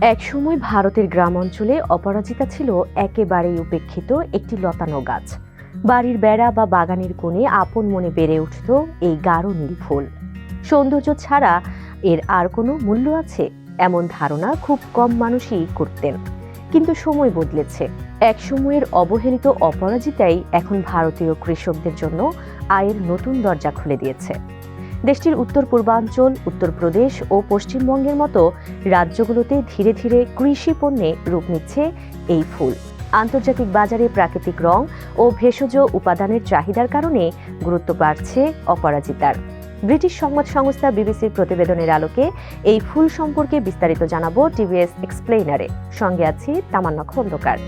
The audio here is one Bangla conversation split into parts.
একসময় ভারতের গ্রাম অঞ্চলে অপরাজিতা ছিল একেবারেই উপেক্ষিত একটি লতানো গাছ। বাড়ির বেড়া বা বাগানের কোণে আপন মনে বেড়ে উঠত এই গাঢ় নীল ফুল। সৌন্দর্য ছাড়া এর আর কোনো মূল্য আছে? এমন ধারণা খুব কম মানুষই করতেন। কিন্তু সময় বদলেছে। এক সময়ের অবহেলিত অপরাজিতাই এখন ভারতীয় কৃষকদের জন্য আয়ের নতুন দরজা খুলে দিয়েছে। দেশটির উত্তর পূর্বাঞ্চল উত্তরপ্রদেশ ও পশ্চিমবঙ্গের মতো রাজ্যগুলোতে ধীরে ধীরে কৃষি পণ্যে রূপ নিচ্ছে এই ফুল। আন্তর্জাতিক বাজারে প্রাকৃতিক রং ও ভেষজ উপাদানের চাহিদার কারণে গুরুত্ব বাড়ছে অপরাজিতার। ব্রিটিশ সংবাদ সংস্থা বিবিসির প্রতিবেদনের আলোকে এই ফুল সম্পর্কে বিস্তারিত জানাব টিভিএস এক্সপ্লেইনারে। সঙ্গে আছি তামান্না খন্দকার।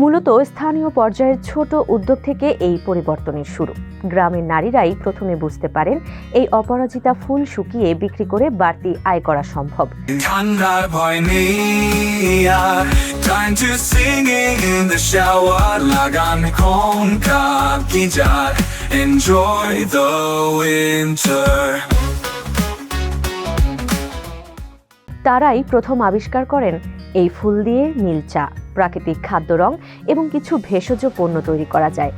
মূলত স্থানীয় পর্যায়ের ছোট উদ্যোগ থেকে এই পরিবর্তনের শুরু। গ্রামের নারীরাই প্রথমে বুঝতে পারেন এই অপরাজিতা ফুল শুকিয়ে বিক্রি করে বাড়তি আয় করা সম্ভব। Enjoy the winter তারাই প্রথম আবিষ্কার করেন এই ফুল দিয়ে নীল চা। প্রাকৃতিক খাদ্য রং এবং কিছু ভেষজ পণ্য তৈরি করা যায়।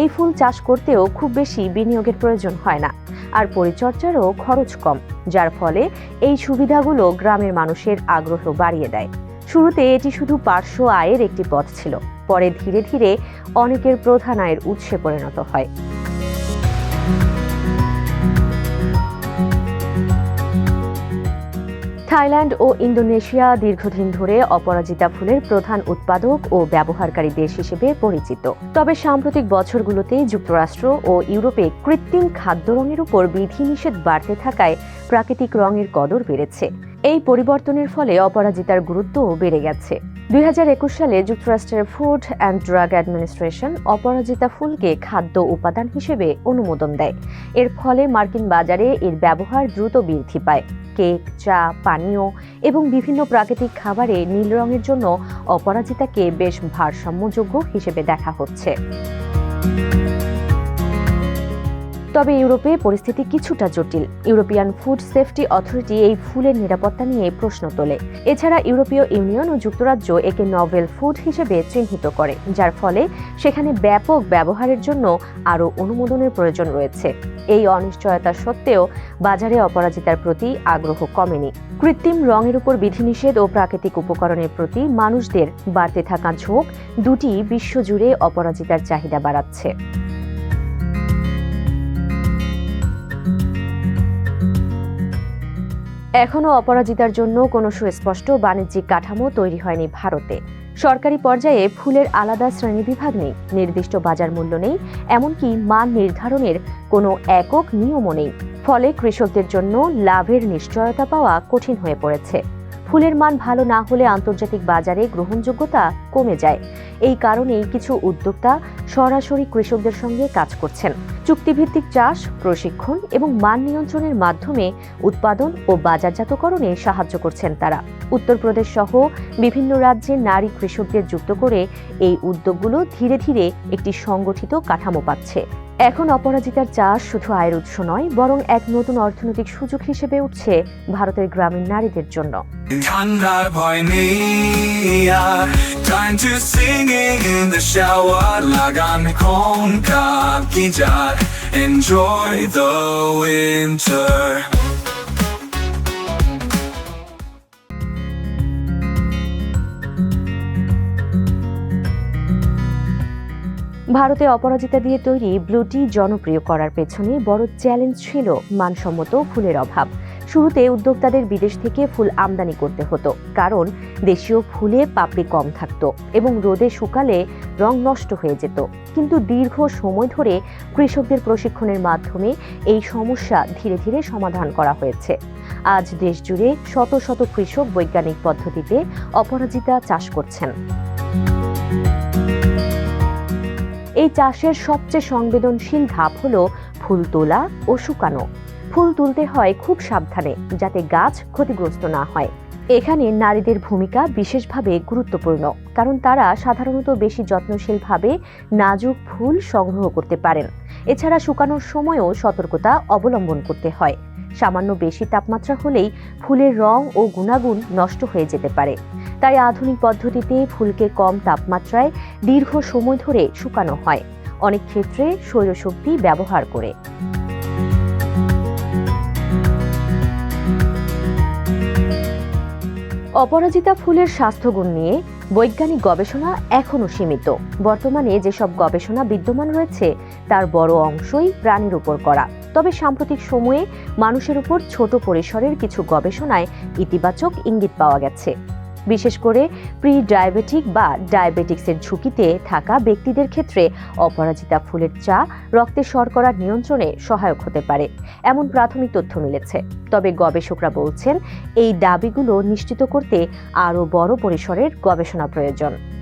এই ফুল চাষ করতেও খুব বেশি বিনিয়োগের প্রয়োজন হয় না, আর পরিচর্যারও খরচ কম, যার ফলে এই সুবিধাগুলো গ্রামের মানুষের আগ্রহ বাড়িয়ে দেয়। শুরুতে এটি শুধু পার্শ্ব আয়ের একটি পথ ছিল, পরে ধীরে ধীরে অনেকের প্রধান আয়ের উৎসে পরিণত হয়। থাইল্যান্ড ও ইন্দোনেশিয়া দীর্ঘদিন ধরে অপরাজিতা ফুলের প্রধান উৎপাদক ও ব্যবহারকারী দেশ হিসেবে পরিচিত। তবে সাম্প্রতিক বছরগুলোতে যুক্তরাষ্ট্র ও ইউরোপে কৃত্রিম খাদ্য রঙের উপর বিধিনিষেধ বাড়তে থাকায় প্রাকৃতিক রঙের কদর বেড়েছে। এই পরিবর্তনের ফলে অপরাজিতার গুরুত্বও বেড়ে গেছে। দুই হাজার একুশ সালে যুক্তরাষ্ট্রের ফুড অ্যান্ড ড্রাগ অ্যাডমিনিস্ট্রেশন অপরাজিতা ফুলকে খাদ্য উপাদান হিসেবে অনুমোদন দেয়। এর ফলে মার্কিন বাজারে এর ব্যবহার দ্রুত বৃদ্ধি পায়। কেক, চা, পানীয় এবং বিভিন্ন প্রাকৃতিক খাবারে নীল রঙের জন্য অপরাজিতাকে বেশ ভারসাম্যযোগ্য হিসেবে দেখা হচ্ছে। তবে ইউরোপে পরিস্থিতি কিছুটা জটিল। ইউরোপিয়ান ফুড সেফটি অথরিটি এই ফুলের নিরাপত্তা নিয়ে প্রশ্ন তোলে। এছাড়া ইউরোপীয় ইউনিয়ন ও যুক্তরাজ্য একে নভেল ফুড হিসেবে চিহ্নিত করে, যার ফলে সেখানে ব্যাপক ব্যবহারের জন্য আরও অনুমোদনের প্রয়োজন রয়েছে। এই অনিশ্চয়তা সত্ত্বেও বাজারে অপরাজিতার প্রতি আগ্রহ কমেনি। কৃত্রিম রঙের উপর বিধিনিষেধ ও প্রাকৃতিক উপকরণের প্রতি মানুষদের বাড়তে থাকা ঝোঁক দুটি বিশ্বজুড়ে অপরাজিতার চাহিদা বাড়াচ্ছে। এখনও অপরাজিতার জন্য কোনো সুস্পষ্ট বাণিজ্যিক কাঠামো তৈরি হয়নি ভারতে। সরকারি পর্যায়ে ফুলের আলাদা শ্রেণীবিভাগ নেই, নির্দিষ্ট বাজার মূল্য নেই, এমনকি মান নির্ধারণের কোনো একক নিয়মও নেই। ফলে কৃষকদের জন্য লাভের নিশ্চয়তা পাওয়া কঠিন হয়ে পড়েছে। ফুলের মান ভালো না হলে আন্তর্জাতিক বাজারে গ্রহণযোগ্যতা কমে যায়। এই কারণেই কিছু উদ্যোক্তা সরাসরি কৃষকদের সঙ্গে কাজ করছেন। চুক্তিভিত্তিক চাষ, প্রশিক্ষণ এবং মান নিয়ন্ত্রণের মাধ্যমে উৎপাদন ও বাজারজাতকরণে সাহায্য করছেন তারা। উত্তরপ্রদেশ সহ বিভিন্ন রাজ্যে নারী কৃষকদের যুক্ত করে এই উদ্যোগগুলো ধীরে ধীরে একটি সংগঠিত কাঠামো পাচ্ছে। এখন অপরাজিতার চাষ শুধু আয়ের উৎস নয়, বরং এক নতুন অর্থনৈতিক সুযোগ হিসেবে উঠছে ভারতের গ্রামীণ নারীদের জন্য। Enjoy the নেই ভারতে অপরাজিতা দিয়ে তৈরি ব্লুটি জনপ্রিয় করার পেছনে বড় চ্যালেঞ্জ ছিল মানসম্মত ফুলের অভাব। শুরুতে উদ্যোক্তাদের বিদেশ থেকে ফুল আমদানি করতে হতো, কারণ দেশীয় ফুলে পাপড়ি কম থাকতো এবং রোদে শুকালে রং নষ্ট হয়ে যেত। কিন্তু দীর্ঘ সময় ধরে কৃষকদের প্রশিক্ষণের মাধ্যমে এই সমস্যা ধীরে ধীরে সমাধান করা হয়েছে। আজ দেশ জুড়ে শত শত কৃষক বৈজ্ঞানিক পদ্ধতিতে অপরাজিতা চাষ করছেন। এই চাষের সবচেয়ে সংবেদনশীল ধাপ হলো ফুল তোলা ও শুকানো। ফুল তুলতে হয় খুব সাবধানে যাতে গাছ ক্ষতিগ্রস্ত না হয়। এখানে নারীদের ভূমিকা বিশেষভাবে গুরুত্বপূর্ণ, কারণ তারা সাধারণত বেশি যত্নশীলভাবে নাজুক ফুল সংগ্রহ করতে পারেন। এছাড়া শুকানোর সময়ও সতর্কতা অবলম্বন করতে হয়। সামান্য বেশি তাপমাত্রা হলেই ফুলের রং ও গুণাগুণ নষ্ট হয়ে যেতে পারে। তাই আধুনিক পদ্ধতিতে ফুলকে কম তাপমাত্রায় দীর্ঘ সময় ধরে শুকানো হয়। অনেক ক্ষেত্রে সৌরশক্তি ব্যবহার করে। অপরাজিতা ফুলের স্বাস্থ্যগুণ নিয়ে বৈজ্ঞানিক গবেষণা এখনও সীমিত। বর্তমানে যেসব গবেষণা বিদ্যমান রয়েছে, তার বড় অংশই প্রাণীর উপর করা। তবে সাম্প্রতিক সময়ে মানুষের উপর ছোট পরিসরের কিছু গবেষণায় ইতিবাচক ইঙ্গিত পাওয়া গেছে। বিশেষ করে প্রি ডায়াবেটিক বা ডায়াবেটিক্সের ঝুঁকিতে থাকা ব্যক্তিদের ক্ষেত্রে অপরাজিতা ফুলের চা রক্তে শর্করা নিয়ন্ত্রণে সহায়ক হতে পারে, এমন প্রাথমিক তথ্য মিলেছে। তবে গবেষকরা বলছেন, এই দাবিগুলো নিশ্চিত করতে আরও বড় পরিসরের গবেষণা প্রয়োজন।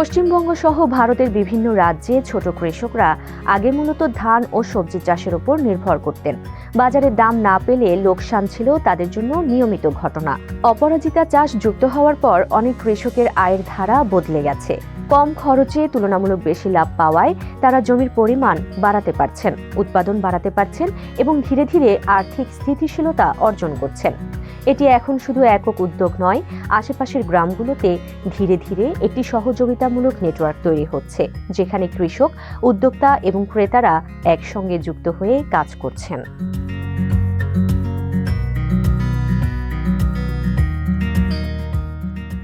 পশ্চিমবঙ্গ সহ ভারতের বিভিন্ন রাজ্যে ছোট কৃষকরা আগে মূলত ধান ও সবজি চাষের উপর নির্ভর করতেন। বাজারে দাম না পেলে লোকসান ছিল তাদের জন্য নিয়মিত ঘটনা। অপরাজিতা চাষ যুক্ত হওয়ার পর অনেক কৃষকের আয়ের ধারা বদলে গেছে। কম খরচে তুলনামূলক বেশি লাভ পাওয়ায় তারা জমির পরিমাণ বাড়াতে পারছেন, উৎপাদন বাড়াতে পারছেন এবং ধীরে ধীরে আর্থিক স্থিতিশীলতা অর্জন করছেন। এটি এখন শুধু একক উদ্যোগ নয়, আশেপাশের গ্রামগুলোতে ধীরে ধীরে একটি সহযোগিতামূলক নেটওয়ার্ক তৈরি হচ্ছে, যেখানে কৃষক, উদ্যোক্তা এবং ক্রেতারা একসঙ্গে যুক্ত হয়ে কাজ করছেন।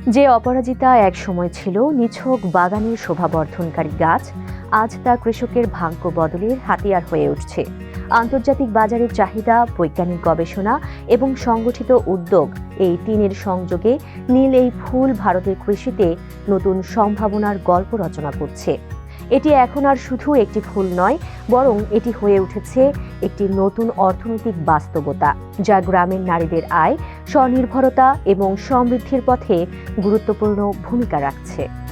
যে অপরাজিতা এক সময় ছিল নিছক বাগানের শোভাবর্ধনকারী গাছ, আজ তা কৃষকের ভাগ্য বদলের হাতিয়ার হয়ে উঠছে। আন্তর্জাতিক বাজারের চাহিদা, বৈজ্ঞানিক গবেষণা এবং সংগঠিত উদ্যোগ এই তিনের সংযোগে নীল এই ফুল ভারতের কৃষিতে নতুন সম্ভাবনার গল্প রচনা করছে। এটি এখন আর শুধু একটি ফুল নয়, বরং এটি হয়ে উঠেছে একটি নতুন অর্থনৈতিক বাস্তবতা, যা গ্রামের নারীদের আয়, স্বনির্ভরতা এবং সমৃদ্ধির পথে গুরুত্বপূর্ণ ভূমিকা রাখছে।